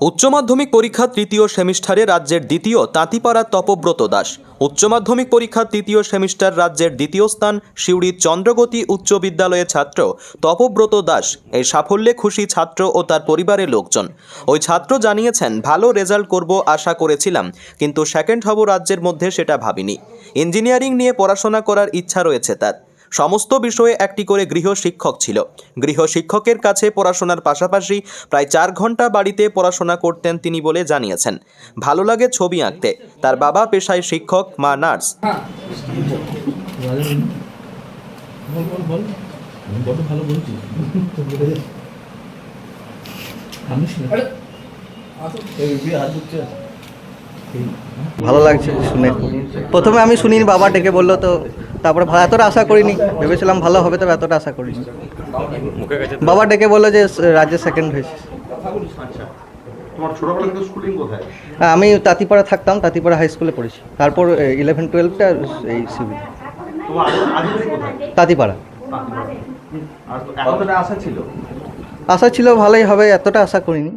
উচ্চ মাধ্যমিক পরীক্ষা তৃতীয় সেমিস্টারে রাজ্যের দ্বিতীয় তাঁতিপাড়া তপব্রত দাস। উচ্চ মাধ্যমিক পরীক্ষা তৃতীয় সেমিস্টার রাজ্যের দ্বিতীয় স্থান সিউড়ির চন্দ্রগতি উচ্চ বিদ্যালয়ের ছাত্র তপব্রত দাস। এই সাফল্যে খুশি ছাত্র ও তার পরিবারের লোকজন। ওই ছাত্র জানিয়েছেন, ভালো রেজাল্ট করব আশা করেছিলাম, কিন্তু সেকেন্ড হব রাজ্যের মধ্যে সেটা ভাবিনি। ইঞ্জিনিয়ারিং নিয়ে পড়াশোনা করার ইচ্ছা রয়েছে তার। সমস্ত বিষয়ে একটি করে গৃহ শিক্ষক ছিল। গৃহ শিক্ষকের কাছে পড়াশোনার পাশাপাশি প্রায় চার ঘণ্টা বাড়িতে পড়াশোনা করতেন তিনি বলে জানিয়েছেন। ভালো লাগে ছবি আঁকতে। তার বাবা পেশায় শিক্ষক মা নার্স। বল বল বল আমি বড্ড ভালো ভালো লাগছে শুনে। প্রথমে আমি শুনিনি বাবা ডেকে বলল তো তারপরে ভালো এতটা আশা করিনি। ভেবেছিলাম ভালো হবে তবে এতটা আশা করিনি। বাবা ডেকে বলল যে রাজ্যে সেকেন্ড হয়েছে তোমার ছোটবেলা থেকে স্কুলিং কোথায়? হ্যাঁ, আমি তাঁতিপাড়া থাকতাম তাঁতিপাড়া হাই স্কুলে পড়েছি। তারপর ইলেভেন টুয়েলভটা এই কোথায়? তাঁতিপাড়া। আর এখন তো আশা ছিল? আশা ছিল ভালোই হবে এতটা আশা করিনি।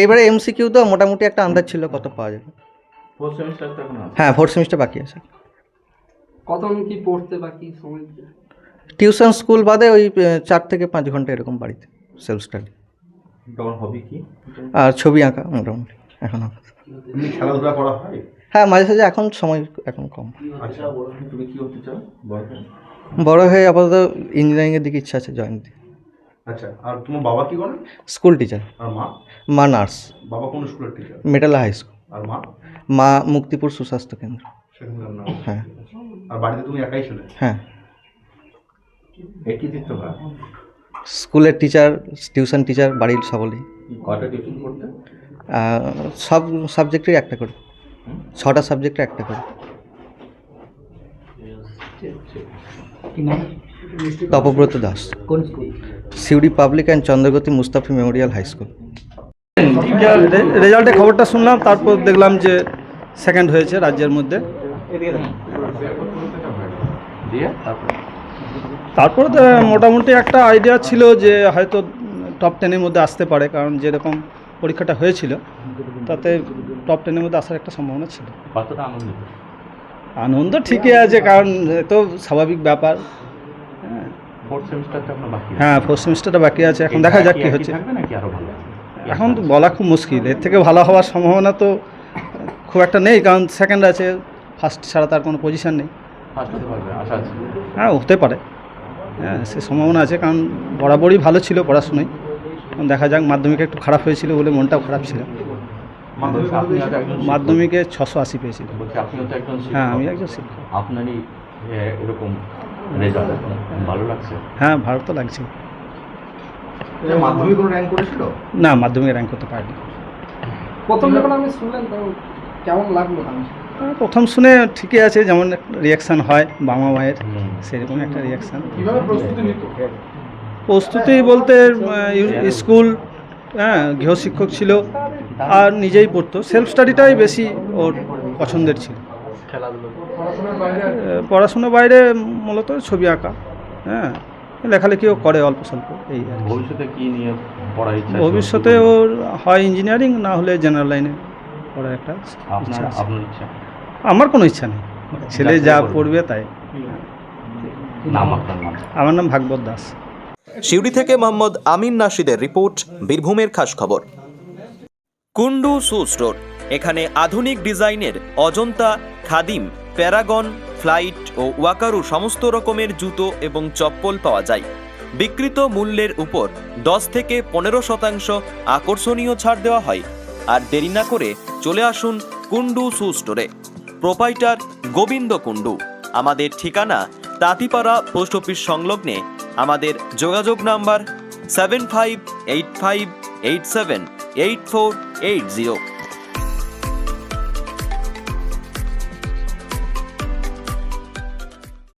এইবারে এমসিকিউ তো মোটামুটি একটা আন্দাজ ছিল কত পাওয়া যাবে। ফোর্থ সেমিস্টার তো এখন আছে? হ্যাঁ ফোর্থ সেমিস্টার বাকি আছে। কতক্ষণ কি পড়তে বাকি সময় টিউশন স্কুল বাদে ওই চার থেকে পাঁচ ঘণ্টা এরকম বাড়িতে সেলফ স্টাডি তোমার হবি কি? আর ছবি আঁকা মোটামুটি এখন আপাতত। খেলাধুলা করা হয়? হ্যাঁ মাঝে সাঝে এখন সময় এখন কম। আচ্ছা তুমি কি হতে চাও? বড় হয়ে? বড় হয়ে আপাতত ইঞ্জিনিয়ারিংয়ের দিকে ইচ্ছা আছে জয়েন দিতে। আচ্ছা আর তোমার বাবা কি করেন স্কুল টিচার আর মা? মা নার্স। বাবা কোন স্কুলের টিচার মেটালা হাই স্কুল আর মা? মা মুক্তিপুর সুস্বাস্থ্য কেন্দ্র। হ্যাঁ। আর বাড়িতে তুমি একাই ছিলে? হ্যাঁ। একই দিতে স্কুলের টিচার টিউশন টিচার বাড়ির সকলেই। কয়টা টিউশন করতে? সব সাবজেক্টেই একটা করে। ছটা সাবজেক্টে একটা করে। তপব্রত দাস। কোন school? Suri public and Chandragati Mustafi memorial high school. রেজাল্টের খবরটা শুনলাম তারপর দেখলাম যে সেকেন্ড হয়েছে রাজ্যের মধ্যে। তারপর তো মোটামুটি একটা আইডিয়া ছিল যে হয়তো টপ টেনের মধ্যে আসতে পারে কারণ যেরকম পরীক্ষাটা হয়েছিল তাতে টপ টেনের মধ্যে আসার একটা সম্ভাবনা ছিল। আনন্দ? ঠিকই আছে কারণ তো স্বাভাবিক ব্যাপার। হ্যাঁ ফোর্থ সেমিস্টারটা বাকি আছে। এখন দেখা যাক কী হচ্ছে। এখন তো বলা খুব মুশকিল। এর থেকে ভালো হওয়ার সম্ভাবনা তো খুব একটা নেই কারণ সেকেন্ড আছে ফার্স্ট ছাড়া তার কোনো পজিশন নেই। হ্যাঁ হতে পারে। হ্যাঁ সে সম্ভাবনা আছে কারণ বরাবরই ভালো ছিল পড়াশোনায়। দেখা যাক মাধ্যমিকে একটু খারাপ হয়েছিল বলে মনটাও খারাপ ছিল। মাধ্যমিকে ছশো আশি পেয়েছিল। হ্যাঁ আমি একজন শিক্ষক। আপনারই এরকম রেজাল্ট ভালো লাগছে? হ্যাঁ ভালো তো লাগছে। মাধ্যমিক কোনো র্যাঙ্ক করেছিল? না মাধ্যমিকে র্যাঙ্ক করতে পারিনি। প্রথম যখন আমি শুনলেন তখন কেমন লাগল প্রথম শুনে ঠিকই আছে যেমন রিয়াকশান হয় বাবা মায়ের। সেরকম একটা রিয়াকশান প্রস্তুতি বলতে স্কুল হ্যাঁ গৃহশিক্ষক ছিল আর নিজেই পড়তো। সেলফ স্টাডিটাই বেশি ওর পছন্দের ছিল। পড়াশোনার বাইরে মূলত ছবি আঁকা হ্যাঁ। লেখালেখিও করে অল্প স্বল্প এই আর কি। ভবিষ্যতে কি নিয়ে পড়ার ইচ্ছা আছে? ভবিষ্যতে ওর হয় ইঞ্জিনিয়ারিং না হলে জেনারেল লাইনে পড়ার একটা ইচ্ছা আছে। আপনার ইচ্ছা? আমার কোনো ইচ্ছা নেই। ছেলে যা পড়বে তাই। নাম আপনার নাম। আমার নাম ভাগবত দাস। সিউড়ি থেকে মোহাম্মদ আমিন নাশিদের রিপোর্ট বীরভূমের খাস খবর। কুন্ডু শু স্টোর এখানে আধুনিক ডিজাইনের অজন্তা খাদিম প্যারাগন, ফ্লাইট ও ওয়াকারু সমস্ত রকমের জুতো এবং চপ্পল পাওয়া যায়। বিকৃত মূল্যের উপর দশ থেকে পনেরো শতাংশ আকর্ষণীয় ছাড় দেওয়া হয়। আর দেরি না করে চলে আসুন কুন্ডু শু স্টোরে। প্রোপাইটার গোবিন্দ কুন্ডু আমাদের ঠিকানা তাঁতিপাড়া পোস্ট অফিস সংলগ্নে। আমাদের যোগাযোগ number seven five eight five eight seven eight four eight zero.